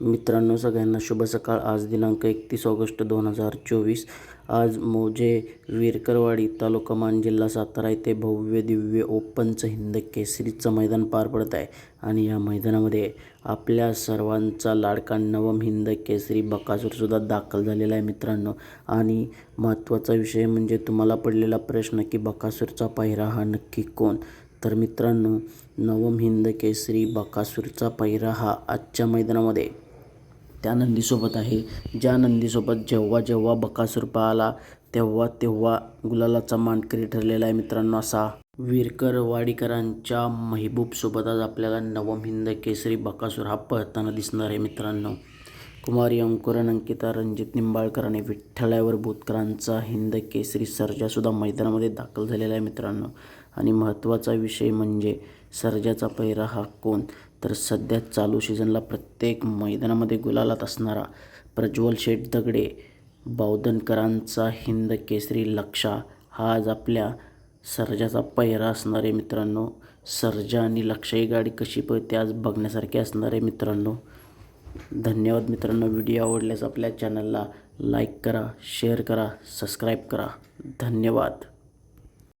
मित्रांनो सगळ्यांना शुभ सकाळ. आज दिनांक एकतीस ऑगस्ट दोन हजार चोवीस. आज मोजे विरकरवाडी तालुका मान जिल्हा सातारा येथे भव्य दिव्य ओपनचं हिंद केसरीचं मैदान पार पडत आहे. आणि या मैदानामध्ये आपल्या सर्वांचा लाडका नवम हिंद केसरी बकासूरसुद्धा दाखल झालेला आहे मित्रांनो. आणि महत्त्वाचा विषय म्हणजे तुम्हाला पडलेला प्रश्न की बकासूरचा पायरा हा नक्की कोण? तर मित्रांनो नवम हिंद केसरी बकासूरचा पायरा हा आजच्या मैदानामध्ये त्या नंदीसोबत आहे. ज्या नंदीसोबत जेव्हा जेव्हा बकासूर पाहाला तेव्हा तेव्हा गुलालाचा मानकरी ठरलेला आहे मित्रांनो असा. विरकरवाडीकरांच्या महबूबसोबत आज आपल्याला नवम हिंद केसरी बकासूर हा पळताना दिसणार आहे मित्रांनो. कुमारी अंकुरन अंकिता रणजित निंबाळकर आणि विठ्ठलावर भूतकरांचा हिंद केसरी सर्जासुद्धा मैदानामध्ये दाखल झालेला आहे मित्रांनो. आणि महत्त्वाचा विषय म्हणजे सर्जाचा पैरा हा कोण? तर सध्या चालू सीझनला प्रत्येक मैदानामध्ये गुलालात असणारा प्रज्वल शेठ दगडे बावधनकरांचा हिंद केसरी लक्षा हा आज आपल्या सर्जाचा पहिरा असणारे मित्रांनो. सर्जा आणि लक्षा ही गाडी कशी पळते आज बघण्यासारखी असणारे मित्रांनो. धन्यवाद मित्रांनो व्हिडिओ आवडल्यास आपल्या चॅनलला लाईक करा शेअर करा सबस्क्राईब करा. धन्यवाद.